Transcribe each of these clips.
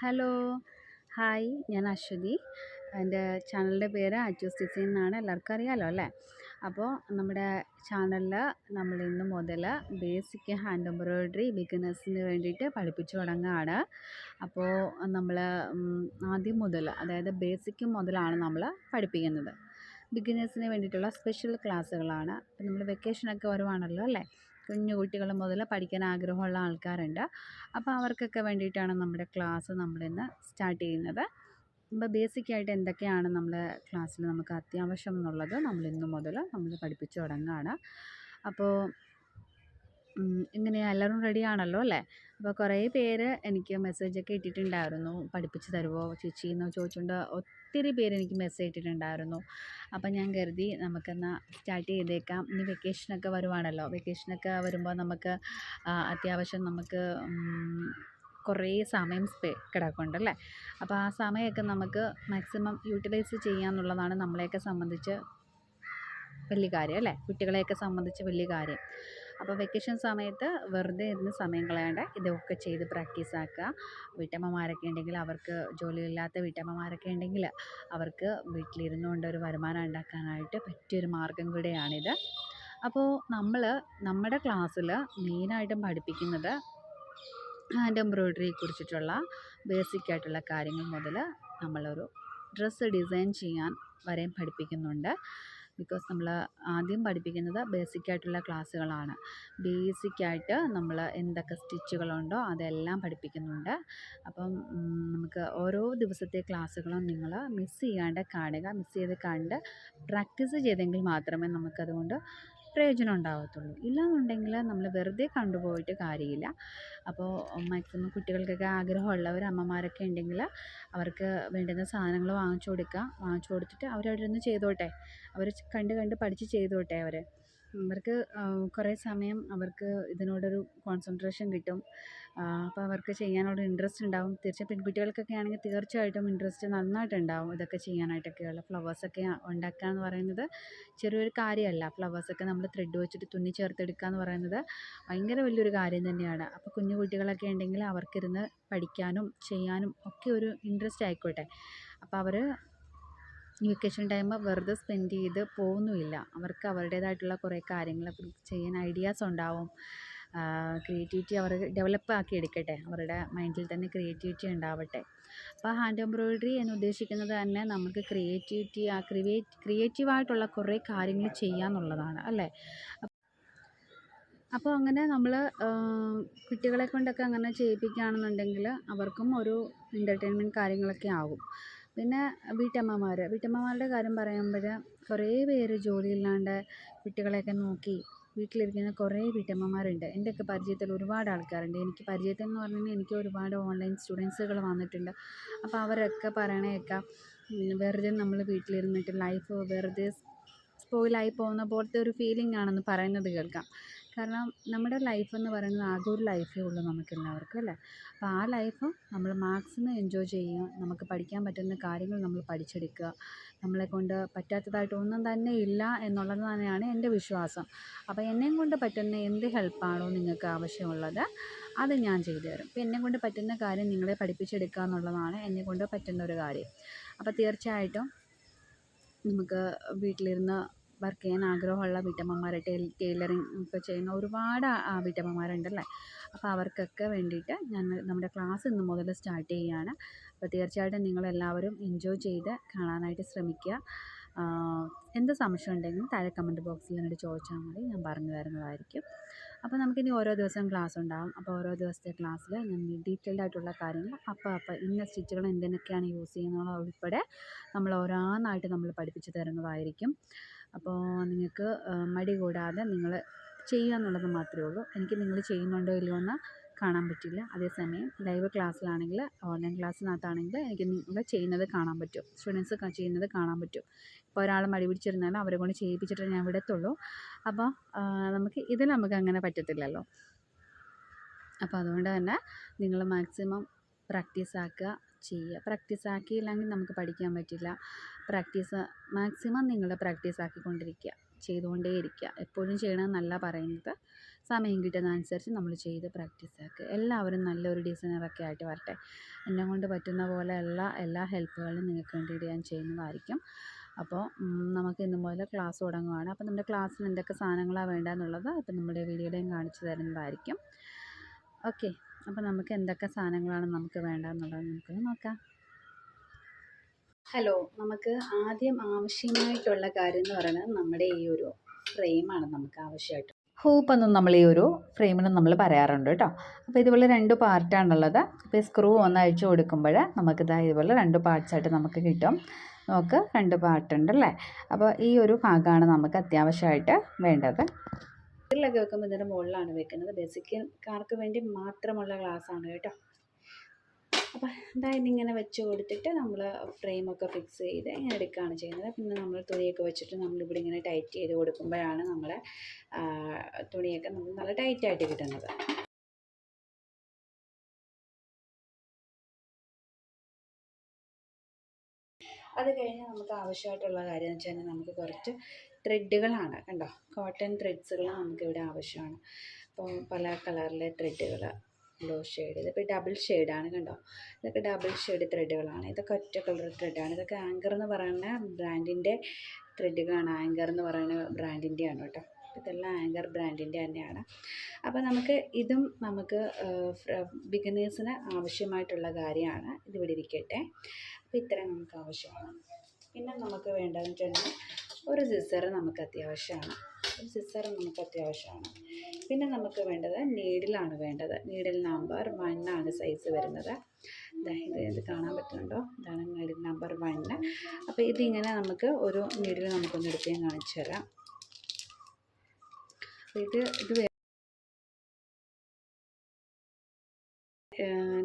Hello. Hi ഞാൻ അശ്വതി. എന്റെ ചാനലിന്റെ പേര് അച്ചൂസ് ഡിസൈൻ എന്നാണ് എല്ലാവർക്കും അറിയാമല്ലോ അല്ലേ? അപ്പോൾ നമ്മുടെ ചാനലിൽ നമ്മൾ ഇന്ന് മുതൽ ബേസിക് ഹാൻഡ് എംബ്രോയ്ഡറി ബിഗിനേഴ്സിന് വേണ്ടിയിട്ട് പഠിപ്പിച്ചു തുടങ്ങുകയാണ്. അപ്പോൾ നമ്മൾ ആദ്യം മുതൽ അതായത് ബേസിക് മുതലാണ് നമ്മൾ പഠിപ്പിക്കുന്നത്. ബിഗിനേഴ്സിന് വേണ്ടിയിട്ടുള്ള സ്പെഷ്യൽ ക്ലാസ്സുകളാണ്. നമ്മൾ വെക്കേഷനൊക്കെ വരുവാണല്ലോ അല്ലേ? കുഞ്ഞു കുട്ടികൾ മുതൽ പഠിക്കാൻ ആഗ്രഹമുള്ള ആൾക്കാരുണ്ട്. അപ്പോൾ അവർക്കൊക്കെ വേണ്ടിയിട്ടാണ് നമ്മുടെ ക്ലാസ് നമ്മളിന്ന് സ്റ്റാർട്ട് ചെയ്യുന്നത്. അപ്പോൾ ബേസിക്കായിട്ട് എന്തൊക്കെയാണ് നമ്മുടെ ക്ലാസ്സിൽ നമുക്ക് അത്യാവശ്യം എന്നുള്ളത് നമ്മൾ ഇന്ന് മുതൽ നമ്മൾ പഠിപ്പിച്ചു തുടങ്ങുകയാണ്. അപ്പോൾ ഇങ്ങനെ എല്ലാവരും റെഡിയാണല്ലോ അല്ലേ? അപ്പോൾ കുറേ പേര് എനിക്ക് മെസ്സേജൊക്കെ ഇട്ടിട്ടുണ്ടായിരുന്നു. പഠിപ്പിച്ച് തരുമോ ചേച്ചി എന്ന് ചോദിച്ചുകൊണ്ട് ഒത്തിരി പേര് എനിക്ക് മെസ്സേജ് ഇട്ടിട്ടുണ്ടായിരുന്നു. അപ്പം ഞാൻ കരുതി നമുക്കെന്നാൽ സ്റ്റാർട്ട് ചെയ്തേക്കാം. ഇനി വെക്കേഷനൊക്കെ വരുവാണല്ലോ. വെക്കേഷനൊക്കെ വരുമ്പോൾ നമുക്ക് അത്യാവശ്യം നമുക്ക് കുറേ സമയം സ്പേ കിടക്കുന്നുണ്ടല്ലേ അപ്പോൾ ആ സമയമൊക്കെ നമുക്ക് മാക്സിമം യൂട്ടിലൈസ് ചെയ്യാന്നുള്ളതാണ് നമ്മളെയൊക്കെ സംബന്ധിച്ച് വലിയ കാര്യം അല്ലേ? കുട്ടികളെയൊക്കെ സംബന്ധിച്ച് വലിയ കാര്യം. അപ്പോൾ വെക്കേഷൻ സമയത്ത് വെറുതെ ഇരുന്ന് സമയം കളയാണ്ട് ഇതൊക്കെ ചെയ്ത് പ്രാക്ടീസ് ആക്കുക. വീട്ടമ്മമാരൊക്കെ ഉണ്ടെങ്കിൽ അവർക്ക് ജോലിയില്ലാത്ത വീട്ടമ്മമാരൊക്കെ ഉണ്ടെങ്കിൽ അവർക്ക് വീട്ടിലിരുന്നുകൊണ്ട് ഒരു വരുമാനം ഉണ്ടാക്കാനായിട്ട് പറ്റിയൊരു മാർഗം കൂടെയാണിത്. അപ്പോൾ നമ്മൾ നമ്മുടെ ക്ലാസ്സിൽ മെയിനായിട്ടും പഠിപ്പിക്കുന്നത് ഹാൻഡ് എംബ്രോയ്ഡറിയെ കുറിച്ചിട്ടുള്ള ബേസിക് ആയിട്ടുള്ള കാര്യങ്ങൾ മുതൽ നമ്മളൊരു ഡ്രസ്സ് ഡിസൈൻ ചെയ്യാൻ വരെയും പഠിപ്പിക്കുന്നുണ്ട്. ബിക്കോസ് നമ്മൾ ആദ്യം പഠിപ്പിക്കുന്നത് ബേസിക്കായിട്ടുള്ള ക്ലാസ്സുകളാണ്. ബേസിക്കായിട്ട് നമ്മൾ എന്തൊക്കെ സ്റ്റിച്ചുകളുണ്ടോ അതെല്ലാം പഠിപ്പിക്കുന്നുണ്ട്. അപ്പം നമുക്ക് ഓരോ ദിവസത്തെ ക്ലാസ്സുകളും നിങ്ങൾ മിസ് ചെയ്യാണ്ട് കാണുക മിസ് ചെയ്ത് കണ്ട് പ്രാക്ടീസ് ചെയ്തെങ്കിൽ മാത്രമേ നമുക്കതുകൊണ്ട് പ്രയോജനം ഉണ്ടാകത്തുള്ളൂ ഇല്ലാന്നുണ്ടെങ്കിൽ നമ്മൾ വെറുതെ കണ്ടുപോയിട്ട് കാര്യമില്ല. അപ്പോൾ മാക്സിമം കുട്ടികൾക്കൊക്കെ ആഗ്രഹമുള്ളവർ അമ്മമാരൊക്കെ ഉണ്ടെങ്കിൽ അവർക്ക് വേണ്ടുന്ന സാധനങ്ങൾ വാങ്ങിച്ചു കൊടുക്കുക. വാങ്ങിച്ചു കൊടുത്തിട്ട് അവരവിടെ ഇരുന്ന് ചെയ്തോട്ടെ. അവർ കണ്ട് കണ്ട് പഠിച്ച് ചെയ്തോട്ടെ അവർ അവർക്ക് കുറേ സമയം അവർക്ക് ഇതിനോടൊരു കോൺസെൻട്രേഷൻ കിട്ടും. അപ്പോൾ അവർക്ക് ചെയ്യാനുള്ള ഇൻട്രസ്റ്റ് ഉണ്ടാവും. തീർച്ചയായും പെൺകുട്ടികൾക്കൊക്കെ ആണെങ്കിൽ തീർച്ചയായിട്ടും ഇൻട്രസ്റ്റ് നന്നായിട്ടുണ്ടാവും ഇതൊക്കെ ചെയ്യാനായിട്ടൊക്കെയുള്ള ഫ്ലവേഴ്സൊക്കെ ഉണ്ടാക്കുക എന്ന് പറയുന്നത്. ചെറിയൊരു കാര്യമല്ല. ഫ്ലവേഴ്സൊക്കെ നമ്മൾ ത്രെഡ് വെച്ചിട്ട് തുന്നി ചേർത്തെടുക്കുക എന്ന് പറയുന്നത് ഭയങ്കര വലിയൊരു കാര്യം തന്നെയാണ്. അപ്പോൾ കുഞ്ഞു കുട്ടികളൊക്കെ ഉണ്ടെങ്കിൽ അവർക്കിരുന്ന് പഠിക്കാനും ചെയ്യാനും ഒക്കെ ഒരു ഇൻട്രസ്റ്റ് ആയിക്കോട്ടെ. അപ്പോൾ അവർ വെക്കേഷൻ ടൈം വെറുതെ സ്പെൻഡ് ചെയ്ത് പോകുന്നുമില്ല. അവർക്ക് അവരുടേതായിട്ടുള്ള കുറേ കാര്യങ്ങൾ ചെയ്യാൻ ഐഡിയാസ് ഉണ്ടാവും. ക്രിയേറ്റിവിറ്റി അവർ ഡെവലപ്പ് ആക്കി എടുക്കട്ടെ. അവരുടെ മൈൻഡിൽ തന്നെ ക്രിയേറ്റിവിറ്റി ഉണ്ടാവട്ടെ. അപ്പോൾ ഹാൻഡ് എംബ്രോയിഡറി എന്ന് ഉദ്ദേശിക്കുന്നത് തന്നെ നമുക്ക് ക്രിയേറ്റിവിറ്റി ആ ക്രിയേറ്റ് ക്രിയേറ്റീവായിട്ടുള്ള കുറേ കാര്യങ്ങൾ ചെയ്യാന്നുള്ളതാണ് അല്ലേ? അപ്പോൾ അങ്ങനെ നമ്മൾ കുട്ടികളെ കൊണ്ടൊക്കെ അങ്ങനെ ചെയ്യിപ്പിക്കുകയാണെന്നുണ്ടെങ്കിൽ അവർക്കും ഒരു എന്റർടൈൻമെന്റ് കാര്യങ്ങളൊക്കെ ആകും. പിന്നെ വീട്ടമ്മമാർ വീട്ടമ്മമാരുടെ കാര്യം പറയുമ്പോൾ കുറേ പേര് ജോലിയില്ലാണ്ട് കുട്ടികളെയൊക്കെ നോക്കി വീട്ടിലിരിക്കുന്ന കുറേ വീട്ടമ്മമാരുണ്ട്. എന്റെയൊക്കെ പരിചയത്തിൽ ഒരുപാട് ആൾക്കാരുണ്ട്. എനിക്ക് പരിചയത്തിൽ എന്ന് പറഞ്ഞാൽ എനിക്ക് ഒരുപാട് ഓൺലൈൻ സ്റ്റുഡൻസുകൾ വന്നിട്ടുണ്ട്. അപ്പോൾ അവരൊക്കെ പറയണ കേൾക്കാം വെറുതെ നമ്മൾ വീട്ടിലിരുന്നിട്ട് ലൈഫ് വെറുതെ സ്പോയിലായി പോകുന്ന പോലത്തെ ഒരു ഫീലിംഗ് ആണെന്ന് പറയുന്നത് കേൾക്കാം. കാരണം നമ്മുടെ ലൈഫ് എന്ന് പറയുന്നത് ആകെ ഒരു ലൈഫേ ഉള്ളൂ നമുക്കെല്ലാവർക്കും അല്ലേ? അപ്പോൾ ആ ലൈഫ് നമ്മൾ മാക്സിമം എൻജോയ് ചെയ്യുക നമുക്ക് പഠിക്കാൻ പറ്റുന്ന കാര്യങ്ങൾ നമ്മൾ പഠിച്ചെടുക്കുക നമ്മളെക്കൊണ്ട് പറ്റാത്തതായിട്ട് ഒന്നും തന്നെ ഇല്ല എന്നുള്ളത് തന്നെയാണ് എന്റെ വിശ്വാസം. അപ്പോൾ എന്നെയും കൊണ്ട് പറ്റുന്ന എന്ത് ഹെൽപ്പാണോ നിങ്ങൾക്ക് ആവശ്യമുള്ളത് അത് ഞാൻ ചെയ്തു തരും. അപ്പോൾ എന്നെ കൊണ്ട് പറ്റുന്ന കാര്യം നിങ്ങളെ പഠിപ്പിച്ചെടുക്കുക എന്നുള്ളതാണ് എന്നെ കൊണ്ട് പറ്റുന്ന ഒരു കാര്യം. അപ്പോൾ തീർച്ചയായിട്ടും നമുക്ക് വീട്ടിലിരുന്ന് വർക്ക് ചെയ്യാൻ ആഗ്രഹമുള്ള വീട്ടമ്മമാർ ടൈലറിങ് ഒക്കെ ചെയ്യുന്ന ഒരുപാട് വീട്ടമ്മമാരുണ്ടല്ലേ? അപ്പോൾ അവർക്കൊക്കെ വേണ്ടിയിട്ട് ഞാൻ നമ്മുടെ ക്ലാസ് ഇന്ന് മുതൽ സ്റ്റാർട്ട് ചെയ്യുകയാണ് അപ്പോൾ തീർച്ചയായിട്ടും നിങ്ങളെല്ലാവരും എൻജോയ് ചെയ്ത് കാണാനായിട്ട് ശ്രമിക്കുക. എന്ത് സംശയം ഉണ്ടെങ്കിലും താഴെ കമന്റ് ബോക്സിൽ എന്നോട് ചോദിച്ചാൽ മതി ഞാൻ പറഞ്ഞു തരുന്നതായിരിക്കും. അപ്പോൾ നമുക്കിനി ഓരോ ദിവസം ക്ലാസ് ഉണ്ടാകും അപ്പോൾ ഓരോ ദിവസത്തെ ക്ലാസ്സിൽ ഞാൻ ഡീറ്റെയിൽഡ് ആയിട്ടുള്ള കാര്യങ്ങൾ അപ്പോൾ അപ്പോൾ ഇന്ന സ്റ്റിച്ചുകൾ എന്തിനൊക്കെയാണ് യൂസ് ചെയ്യുന്നത് ഉൾപ്പെടെ നമ്മൾ ഓരോന്നായിട്ട് നമ്മൾ പഠിപ്പിച്ച് തരുന്നതായിരിക്കും. അപ്പോൾ നിങ്ങൾക്ക് മടി കൂടാതെ നിങ്ങൾ ചെയ്യുക എന്നുള്ളത് മാത്രമേ ഉള്ളൂ. എനിക്ക് നിങ്ങൾ ചെയ്യുന്നുണ്ടോ ഇല്ലയോ എന്ന് കാണാൻ പറ്റില്ല. അതേസമയം ലൈവ് ക്ലാസ്സിലാണെങ്കിൽ ഓൺലൈൻ ക്ലാസ്സിനകത്താണെങ്കിൽ എനിക്ക് നിങ്ങൾ ചെയ്യുന്നത് കാണാൻ പറ്റും. സ്റ്റുഡൻസ് ചെയ്യുന്നത് കാണാൻ പറ്റും. ഇപ്പോൾ ഒരാൾ മടി പിടിച്ചിരുന്നാലും അവരെ കൊണ്ട് ചെയ്യിപ്പിച്ചിട്ട് ഞാൻ വിടത്തുള്ളൂ. അപ്പോൾ നമുക്ക് ഇതിൽ നമുക്ക് അങ്ങനെ പറ്റത്തില്ലല്ലോ. അപ്പോൾ അതുകൊണ്ട് തന്നെ നിങ്ങൾ മാക്സിമം പ്രാക്ടീസ് ആക്കുക. ചെയ്യുക. പ്രാക്ടീസ് ആക്കിയില്ലെങ്കിൽ നമുക്ക് പഠിക്കാൻ പറ്റില്ല. പ്രാക്ടീസ് മാക്സിമം നിങ്ങൾ പ്രാക്ടീസ് ആക്കിക്കൊണ്ടിരിക്കുക. ചെയ്തുകൊണ്ടേ ഇരിക്കുക എപ്പോഴും ചെയ്യണമെന്നല്ല പറയുന്നത്. സമയം കിട്ടുന്നതനുസരിച്ച് നമ്മൾ ചെയ്ത് പ്രാക്ടീസ് ആക്കുക. എല്ലാവരും നല്ലൊരു ഡിസൈനറൊക്കെ ആയിട്ട് വരട്ടെ. എന്നെ കൊണ്ട് പറ്റുന്ന പോലെ എല്ലാ എല്ലാ ഹെൽപ്പുകളും നിങ്ങൾക്ക് വേണ്ടിയിട്ട് ഞാൻ ചെയ്യുന്നതായിരിക്കും. അപ്പോൾ നമുക്ക് ഇന്നും പോലെ ക്ലാസ് തുടങ്ങുകയാണ് അപ്പോൾ നമ്മുടെ ക്ലാസ്സിൽ എന്തൊക്കെ സാധനങ്ങളാണ് വേണ്ടതെന്നുള്ളത് അപ്പോൾ നമ്മുടെ വീഡിയോയിലും കാണിച്ചു തരുന്നതായിരിക്കും. ഓക്കെ അപ്പോൾ നമുക്ക് എന്തൊക്കെ സാധനങ്ങളാണ് നമുക്ക് വേണ്ടതെന്നുള്ളത് നമുക്ക് നോക്കാം. ഹലോ നമുക്ക് ആദ്യം ആവശ്യമായിട്ടുള്ള കാര്യം എന്ന് പറയുന്നത് നമ്മുടെ ഈ ഒരു ഫ്രെയിമാണ് നമുക്ക് ആവശ്യമായിട്ട്. ഹൂപ്പ് എന്നും നമ്മൾ ഈ ഒരു ഫ്രെയിമിന് നമ്മൾ പറയാറുണ്ട് കേട്ടോ. അപ്പോൾ ഇതുപോലെ രണ്ട് പാർട്ടാണുള്ളത് അപ്പോൾ ഈ സ്ക്രൂ ഒന്ന് അഴിച്ചു കൊടുക്കുമ്പോൾ നമുക്കിതാ ഇതുപോലെ രണ്ട് പാർട്സായിട്ട് നമുക്ക് കിട്ടും. നമുക്ക് രണ്ട് പാർട്ടുണ്ട് അല്ലേ അപ്പോൾ ഈ ഒരു ഭാഗമാണ് നമുക്ക് അത്യാവശ്യമായിട്ട് വേണ്ടത്. ഇതിലൊക്കെ വെക്കുമ്പോൾ ഇതിന്റെ മുകളിലാണ് വെക്കുന്നത്. ബേസിക്കാർക്ക് വേണ്ടി മാത്രമുള്ള ഗ്ലാസ്സാണ് കേട്ടോ. അപ്പോൾ എന്തായാലും ഇങ്ങനെ വെച്ച് കൊടുത്തിട്ട് നമ്മൾ ഫ്രെയിമൊക്കെ ഫിക്സ് ചെയ്ത് ഇങ്ങനെ എടുക്കുകയാണ് ചെയ്യുന്നത്. പിന്നെ നമ്മൾ തുണിയൊക്കെ വെച്ചിട്ട് നമ്മളിവിടെ ഇങ്ങനെ ടൈറ്റ് ചെയ്ത് കൊടുക്കുമ്പോഴാണ് നമ്മളെ തുണിയൊക്കെ നമുക്ക് നല്ല ടൈറ്റായിട്ട് കിട്ടുന്നത്. അത് കഴിഞ്ഞ് നമുക്ക് ആവശ്യമായിട്ടുള്ള കാര്യം എന്ന് വെച്ചാൽ നമുക്ക് കുറച്ച് ത്രെഡുകളാണ് കണ്ടോ? കോട്ടൺ ത്രെഡ്സുകൾ നമുക്കിവിടെ ആവശ്യമാണ്. അപ്പോൾ പല കളറിലെ ത്രെഡുകൾ ലോ ഷെയ്ഡ് ഇതിപ്പോൾ ഡബിൾ ഷെയ്ഡാണ് കണ്ടോ? ഇതൊക്കെ ഡബിൾ ഷെയ്ഡ് ത്രെഡുകളാണ് ഇതൊക്കെ ഒറ്റ കളർ ത്രെഡാണ് ഇതൊക്കെ ആങ്കർ എന്ന് പറയുന്ന ബ്രാൻഡിന്റെ ത്രെഡുകളാണ് ആങ്കർ എന്ന് പറയുന്ന ബ്രാൻഡിന്റെയാണ് കേട്ടോ. ഇതെല്ലാം ആങ്കർ ബ്രാൻഡിന്റെ തന്നെയാണ്. അപ്പോൾ നമുക്ക് ഇതും നമുക്ക് ബിഗിനേഴ്സിന് ആവശ്യമായിട്ടുള്ള കാര്യമാണ്. ഇതിവിടെ ഇരിക്കട്ടെ. അപ്പോൾ ഇത്രയും നമുക്ക് ആവശ്യമാണ്. പിന്നെ നമുക്ക് വേണ്ടതെന്ന് വെച്ചാൽ ഒരു സിസർ നമുക്ക് അത്യാവശ്യമാണ്. ഒരു സിസർ നമുക്ക് അത്യാവശ്യമാണ്. പിന്നെ നമുക്ക് വേണ്ടത് നീഡിലാണ് വേണ്ടത്. നീഡിൽ നമ്പർ വൺ ആണ് സൈസ് വരുന്നത്. ഇത് ഇത് കാണാൻ പറ്റുന്നുണ്ടോ? ഇതാണ് നീഡിൽ നമ്പർ വണ്ണ് അപ്പോൾ ഇതിങ്ങനെ നമുക്ക് ഒരു നീഡിൽ നമുക്കൊന്ന് എടുത്ത് ഞാൻ കാണിച്ചു തരാം ഇത് ഇത്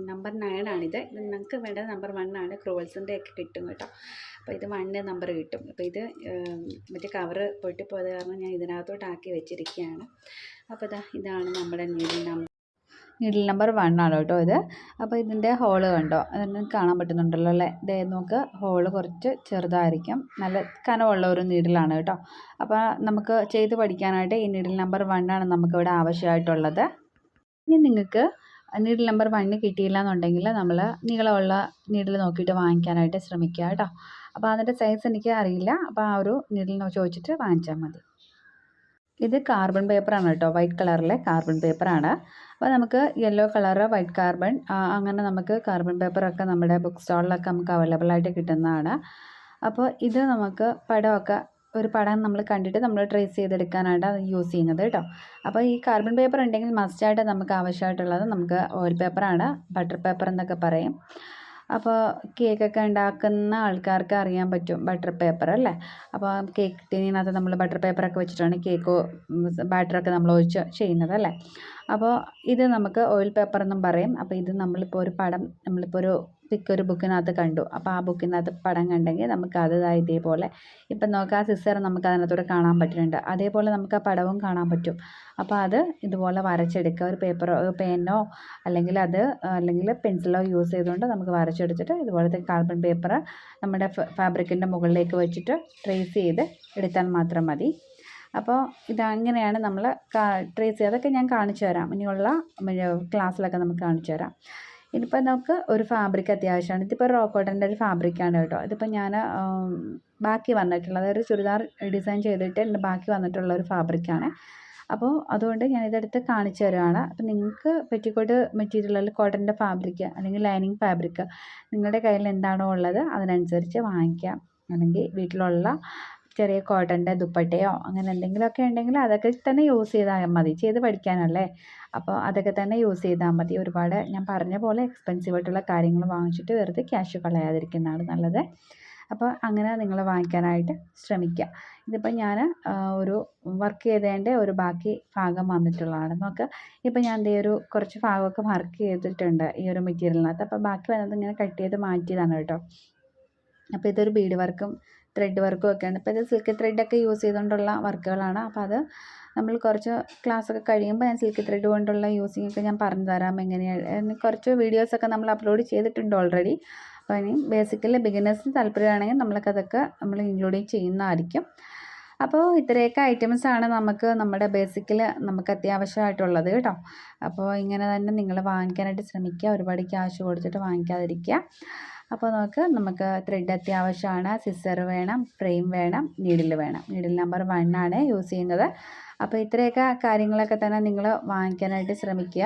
നമ്പർ നയനാണിത് ഇത് നിങ്ങൾക്ക് വേണ്ടത് നമ്പർ വൺ ആണ്. ക്രോൾസിന്റെ ഒക്കെ കിട്ടും കേട്ടോ. അപ്പോൾ ഇത് വണ്ണ് നമ്പർ കിട്ടും. അപ്പോൾ ഇത് മറ്റേ കവറ് പൊട്ടിപ്പോയത് കാരണം ഞാൻ ഇതിനകത്തോട്ട് ആക്കി വെച്ചിരിക്കുകയാണ്. അപ്പോൾ ഇതാ ഇതാണ് നമ്മുടെ needle number needle number one ആണ് കേട്ടോ ഇത്. അപ്പോൾ ഇതിന്റെ ഹോൾ കണ്ടോ? അതിന് കാണാൻ പറ്റുന്നുണ്ടല്ലോ അല്ലേ? ഇതേ നോക്ക് ഹോൾ കുറച്ച് ചെറുതായിരിക്കും. നല്ല കനമുള്ള ഒരു നീഡിലാണ് കേട്ടോ. അപ്പോൾ നമുക്ക് ചെയ്ത് പഠിക്കാനായിട്ട് ഈ നീഡിൽ നമ്പർ വൺ ആണ് നമുക്കിവിടെ ആവശ്യമായിട്ടുള്ളത്. ഇനി നിങ്ങൾക്ക് നീഡിൽ നമ്പർ വണ്ണ് കിട്ടിയില്ല എന്നുണ്ടെങ്കിൽ നമ്മൾ നീളമുള്ള നീഡിൽ നോക്കിയിട്ട് വാങ്ങിക്കാനായിട്ട് ശ്രമിക്കുക കേട്ടോ. അപ്പോൾ അതിന്റെ സൈസ് എനിക്ക് അറിയില്ല. അപ്പോൾ ആ ഒരു നീഡിൽ ചോദിച്ചിട്ട് വാങ്ങിച്ചാൽ മതി. ഇത് കാർബൺ പേപ്പറാണ് കേട്ടോ. വൈറ്റ് കളറിലെ കാർബൺ പേപ്പറാണ് അപ്പോൾ നമുക്ക് യെല്ലോ കളറ് വൈറ്റ് കാർബൺ അങ്ങനെ നമുക്ക് കാർബൺ പേപ്പറൊക്കെ നമ്മുടെ ബുക്ക് സ്റ്റാളിലൊക്കെ നമുക്ക് അവൈലബിൾ ആയിട്ട് കിട്ടുന്നതാണ്. അപ്പോൾ ഇത് നമുക്ക് പടമൊക്കെ ഒരു പടം നമ്മൾ കണ്ടിട്ട് നമ്മൾ ട്രേസ് ചെയ്തെടുക്കാനായിട്ട് അത് യൂസ് ചെയ്യുന്നത് കേട്ടോ. അപ്പോൾ ഈ കാർബൺ പേപ്പർ ഉണ്ടെങ്കിൽ മസ്റ്റായിട്ട് നമുക്ക് ആവശ്യമായിട്ടുള്ളത് നമുക്ക് ഓയിൽ പേപ്പറാണ് ബട്ടർ പേപ്പർ എന്നൊക്കെ പറയും. അപ്പോൾ കേക്കൊക്കെ ഉണ്ടാക്കുന്ന ആൾക്കാർക്ക് അറിയാൻ പറ്റും ബട്ടർ പേപ്പർ അല്ലേ? അപ്പോൾ കേക്ക് ടീനകത്ത് നമ്മൾ ബട്ടർ പേപ്പറൊക്കെ വെച്ചിട്ടാണ് കേക്ക് ബാറ്ററൊക്കെ നമ്മൾ ഒഴിച്ച് ചെയ്യുന്നത് അല്ലേ? അപ്പോൾ ഇത് നമുക്ക് ഓയിൽ പേപ്പർ എന്നും പറയും. അപ്പോൾ ഇത് നമ്മളിപ്പോൾ ഒരു പടം നമ്മളിപ്പോൾ ഒരു പിക്ക് ഒരു ബുക്കിനകത്ത് കണ്ടു. അപ്പോൾ ആ ബുക്കിനകത്ത് പടം കണ്ടെങ്കിൽ നമുക്ക് അത് ഇതേപോലെ. ഇപ്പം നോക്കുക ആ സിസ്റ്റർ നമുക്ക് അതിനകത്തൂടെ കാണാൻ പറ്റുന്നുണ്ട്. അതേപോലെ നമുക്ക് ആ പടവും കാണാൻ പറ്റും. അപ്പോൾ അത് ഇതുപോലെ വരച്ചെടുക്കുക. ഒരു പേപ്പറോ പേനോ അല്ലെങ്കിൽ അത് അല്ലെങ്കിൽ പെൻസിലോ യൂസ് ചെയ്തുകൊണ്ട് നമുക്ക് വരച്ചെടുത്തിട്ട് ഇതുപോലത്തെ കാർബൺ പേപ്പർ നമ്മുടെ ഫാബ്രിക്കിന്റെ മുകളിലേക്ക് വെച്ചിട്ട് ട്രേസ് ചെയ്ത് എടുത്താൽ മാത്രം മതി. അപ്പോൾ ഇതങ്ങനെയാണ് നമ്മൾ ട്രേസ് ചെയ്യുക അതൊക്കെ ഞാൻ കാണിച്ചു തരാം ഇനിയുള്ള ക്ലാസ്സിലൊക്കെ നമുക്ക് കാണിച്ചു തരാം ഇനിയിപ്പോൾ നമുക്ക് ഒരു ഫാബ്രിക് അത്യാവശ്യമാണ്. ഇതിപ്പോൾ റോ കോട്ടന്റെ ഒരു ഫാബ്രിക്കാണ് കേട്ടോ. ഇതിപ്പോൾ ഞാൻ ബാക്കി വന്നിട്ടുള്ളത് ഒരു ചുരിദാർ ഡിസൈൻ ചെയ്തിട്ട് ബാക്കി വന്നിട്ടുള്ള ഒരു ഫാബ്രിക്കാണ് അപ്പോൾ അതുകൊണ്ട് ഞാൻ ഇതെടുത്ത് കാണിച്ചു തരുവാണ്. അപ്പോൾ നിങ്ങൾക്ക് പെറ്റിക്കോട്ട് മെറ്റീരിയലിൽ കോട്ടന്റെ ഫാബ്രിക് അല്ലെങ്കിൽ ലൈനിങ് ഫാബ്രിക് നിങ്ങളുടെ കയ്യിൽ എന്താണോ ഉള്ളത് അതിനനുസരിച്ച് വാങ്ങിക്കാം. അല്ലെങ്കിൽ വീട്ടിലുള്ള ചെറിയ കോട്ടന്റെ ദുപ്പട്ടയോ അങ്ങനെ എന്തെങ്കിലുമൊക്കെ ഉണ്ടെങ്കിൽ അതൊക്കെ തന്നെ യൂസ് ചെയ്താൽ മതി. ചെയ്ത് പഠിക്കാനല്ലേ? അപ്പോൾ അതൊക്കെ തന്നെ യൂസ് ചെയ്താൽ മതി. ഒരുപാട് ഞാൻ പറഞ്ഞ പോലെ എക്സ്പെൻസീവ് ആയിട്ടുള്ള കാര്യങ്ങൾ വാങ്ങിച്ചിട്ട് വെറുതെ ക്യാഷ് കളയാതിരിക്കുന്നതാണ് നല്ലത്. അപ്പോൾ അങ്ങനെ നിങ്ങൾ വാങ്ങിക്കാനായിട്ട് ശ്രമിക്കുക. ഇതിപ്പോൾ ഞാൻ ഒരു വർക്ക് ചെയ്തതിന്റെ ഒരു ബാക്കി ഭാഗം വന്നിട്ടുള്ളതാണ്. നോക്കുക ഇപ്പോൾ ഞാൻ ദേ ഒരു കുറച്ച് ഭാഗമൊക്കെ വർക്ക് ചെയ്തിട്ടുണ്ട് ഈ ഒരു മെറ്റീരിയലിനകത്ത് അപ്പോൾ ബാക്കി വന്നത് ഇങ്ങനെ കട്ട് ചെയ്ത് മാറ്റിയതാണ് കേട്ടോ. അപ്പോൾ ഇതൊരു ബീഡ് വർക്കും ത്രെഡ് വർക്കും ഒക്കെയാണ് ഇപ്പോൾ ഇത് സിൽക്ക് ത്രെഡൊക്കെ യൂസ് ചെയ്തുകൊണ്ടുള്ള വർക്കുകളാണ് അപ്പോൾ അത് നമ്മൾ കുറച്ച് ക്ലാസ്സൊക്കെ കഴിയുമ്പോൾ ഞാൻ സിൽക്ക് ത്രെഡ് കൊണ്ടുള്ള യൂസിങ് ഒക്കെ ഞാൻ പറഞ്ഞു തരാം എങ്ങനെയാണ് കുറച്ച് വീഡിയോസൊക്കെ നമ്മൾ അപ്ലോഡ് ചെയ്തിട്ടുണ്ട് ഓൾറെഡി അപ്പോൾ ഇനി ബേസിക്കലി ബിഗിനേഴ്സിന് താല്പര്യമാണെങ്കിൽ നമ്മൾക്ക് അതൊക്കെ നമ്മൾ ഇൻക്ലൂഡ് ചെയ്യുന്നതായിരിക്കും. അപ്പോൾ ഇത്രയൊക്കെ ഐറ്റംസ് ആണ് നമുക്ക് നമ്മുടെ ബേസിക്കിൽ നമുക്ക് അത്യാവശ്യമായിട്ടുള്ളത് കേട്ടോ. അപ്പോൾ ഇങ്ങനെ തന്നെ നിങ്ങൾ വാങ്ങിക്കാനായിട്ട് ശ്രമിക്കുക. ഒരുപാട് ക്യാഷ് കൊടുത്തിട്ട് വാങ്ങിക്കാതിരിക്കുക. അപ്പോൾ നമുക്ക് നമുക്ക് ത്രെഡ് അത്യാവശ്യമാണ്. സിസർ വേണം ഫ്രെയിം വേണം നീഡിൽ വേണം. നീഡിൽ നമ്പർ വൺ ആണ് യൂസ് ചെയ്യുന്നത്. അപ്പോൾ ഇത്രയൊക്കെ കാര്യങ്ങളൊക്കെ തന്നെ നിങ്ങൾ വാങ്ങിക്കാനായിട്ട് ശ്രമിക്കുക.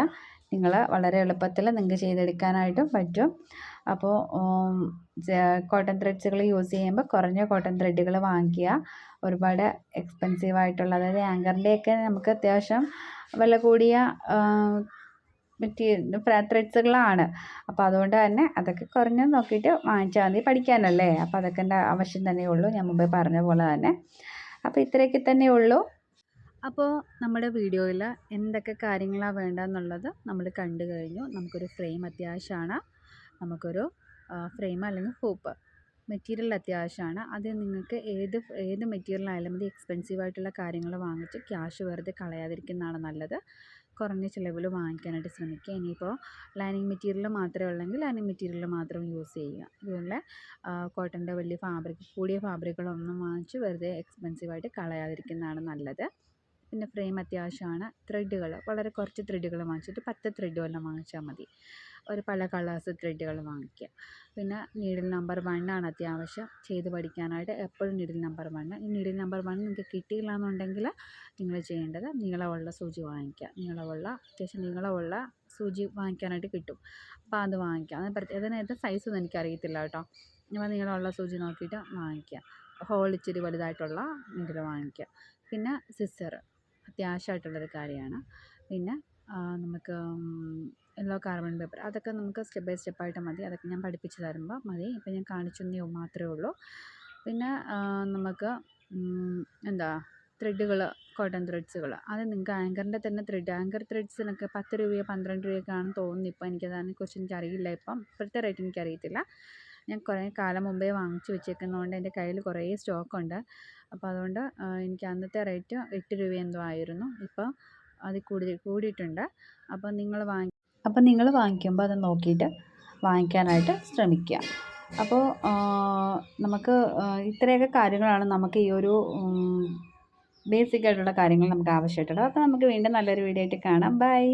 നിങ്ങൾ വളരെ എളുപ്പത്തിൽ നിങ്ങൾക്ക് ചെയ്തെടുക്കാനായിട്ടും പറ്റും. അപ്പോൾ കോട്ടൺ ത്രെഡ്സുകൾ യൂസ് ചെയ്യുമ്പോൾ കുറഞ്ഞ കോട്ടൺ ത്രെഡുകൾ വാങ്ങിക്കുക. ഒരുപാട് എക്സ്പെൻസീവ് ആയിട്ടുള്ള അതായത് ആങ്കറിന്റെയൊക്കെ നമുക്ക് അത്യാവശ്യം വില കൂടിയ മെറ്റീരിയൽ ത്രെഡ്സുകളാണ് അപ്പോൾ അതുകൊണ്ട് തന്നെ അതൊക്കെ കുറഞ്ഞ് നോക്കിയിട്ട് വാങ്ങിച്ചാൽ മതി പഠിക്കാനല്ലേ. അപ്പോൾ അതൊക്കെ എന്റെ ആവശ്യം തന്നെ ഉള്ളൂ. ഞാൻ മുമ്പേ പറഞ്ഞ പോലെ തന്നെ. അപ്പോൾ ഇത്രയൊക്കെ തന്നെ ഉള്ളൂ. അപ്പോൾ നമ്മുടെ വീഡിയോയിൽ എന്തൊക്കെ കാര്യങ്ങളാണ് വേണ്ടതെന്നുള്ളത് നമ്മൾ കണ്ടു കഴിഞ്ഞു. നമുക്കൊരു ഫ്രെയിം അത്യാവശ്യമാണ്. നമുക്കൊരു ഫ്രെയിം അല്ലെങ്കിൽ ഹൂപ്പ്. മെറ്റീരിയൽ അത്യാവശ്യമാണ്. അത് നിങ്ങൾക്ക് ഏത് ഏത് മെറ്റീരിയൽ ആയാലും മതി. എക്സ്പെൻസീവ് ആയിട്ടുള്ള കാര്യങ്ങൾ വാങ്ങിച്ച് ക്യാഷ് വെറുതെ കളയാതിരിക്കുന്നതാണ് നല്ലത്. കുറഞ്ഞ ചിലവിൽ വാങ്ങിക്കാനായിട്ട് ശ്രമിക്കുക. ഇനിയിപ്പോൾ ലൈനിങ് മെറ്റീരിയൽ മാത്രമേ ഉള്ളെങ്കിൽ ലൈനിങ് മെറ്റീരിയൽ മാത്രം യൂസ് ചെയ്യുക. ഇതുപോലെ കോട്ടന്റെ വലിയ ഫാബ്രിക് കൂടിയ ഫാബ്രിക്കുകളൊന്നും വാങ്ങിച്ച് വെറുതെ എക്സ്പെൻസീവ് ആയിട്ട് കളയാതിരിക്കുന്നതാണ് നല്ലത്. പിന്നെ ഫ്രെയിം അത്യാവശ്യമാണ്. ത്രെഡുകൾ വളരെ കുറച്ച് ത്രെഡുകൾ വാങ്ങിച്ചിട്ട് പത്ത് ത്രെഡ് വല്ലതും വാങ്ങിച്ചാൽ മതി. ഒരു പല കളേഴ്സ് ത്രെഡുകൾ വാങ്ങിക്കുക. പിന്നെ നീഡിൽ നമ്പർ വൺ ആണ് അത്യാവശ്യം ചെയ്ത് പഠിക്കാനായിട്ട് എപ്പോഴും നീഡിൽ നമ്പർ വൺ ഈ നീഡിൽ നമ്പർ വൺ നിങ്ങൾക്ക് കിട്ടിയില്ല എന്നുണ്ടെങ്കിൽ നിങ്ങൾ ചെയ്യേണ്ടത് നീളമുള്ള സൂചി വാങ്ങിക്കുക. നീളമുള്ള അത്യാവശ്യം നീളമുള്ള സൂചി വാങ്ങിക്കാനായിട്ട് കിട്ടും. അപ്പോൾ അത് വാങ്ങിക്കുക. അത് പ്രത്യേക അതിനകത്ത് സൈസൊന്നും എനിക്കറിയത്തില്ല കേട്ടോ. അപ്പോൾ നീളമുള്ള സൂചി നോക്കിയിട്ട് വാങ്ങിക്കുക. ഹോൾ ഇച്ചിരി വലുതായിട്ടുള്ള നീഡിൽ വാങ്ങിക്കുക. പിന്നെ സിസ്സർ അത്യാവശ്യമായിട്ടുള്ളൊരു കാര്യമാണ്. പിന്നെ നമുക്ക് എല്ലാ കാർബൺ പേപ്പർ അതൊക്കെ നമുക്ക് സ്റ്റെപ്പ് ബൈ സ്റ്റെപ്പ് ആയിട്ട് മതി. അതൊക്കെ ഞാൻ പഠിപ്പിച്ച് തരുമ്പോൾ മതി. ഇപ്പം ഞാൻ കാണിച്ചെന്നേ മാത്രമേ ഉള്ളൂ. പിന്നെ നമുക്ക് എന്താ ത്രെഡുകൾ കോട്ടൺ ത്രെഡ്സുകൾ അത് നിങ്ങൾക്ക് ആങ്കറിന്റെ തന്നെ ത്രെഡ് ആങ്കർ ത്രെഡ്സിനൊക്കെ പത്ത് രൂപയോ പന്ത്രണ്ട് രൂപയൊക്കെ ആണെന്ന് തോന്നുന്നു ഇപ്പം. എനിക്കതിനെക്കുറിച്ച് എനിക്കറിയില്ല ഇപ്പം. ഇപ്പോഴത്തെ റേറ്റ് എനിക്കറിയത്തില്ല ഞാൻ കുറേ കാലം മുമ്പേ വാങ്ങിച്ച് വെച്ചേക്കുന്നതുകൊണ്ട് എന്റെ കയ്യിൽ കുറേ സ്റ്റോക്കുണ്ട് അപ്പോൾ അതുകൊണ്ട് എനിക്ക് അന്നത്തെ റേറ്റ് എട്ട് രൂപ എന്തോ ആയിരുന്നു. ഇപ്പോൾ അതിൽ കൂടി കൂടിയിട്ടുണ്ട്. അപ്പം നിങ്ങൾ വാങ്ങി അപ്പം നിങ്ങൾ വാങ്ങിക്കുമ്പോൾ അത് നോക്കിയിട്ട് വാങ്ങിക്കാനായിട്ട് ശ്രമിക്കുക. അപ്പോൾ നമുക്ക് ഇത്രയൊക്കെ കാര്യങ്ങളാണ് നമുക്ക് ഈ ഒരു ബേസിക് ആയിട്ടുള്ള കാര്യങ്ങൾ നമുക്ക് ആവശ്യമായിട്ടുള്ളത്. അപ്പോൾ നമുക്ക് വീണ്ടും നല്ലൊരു വീഡിയോ ആയിട്ട് കാണാം. ബൈ.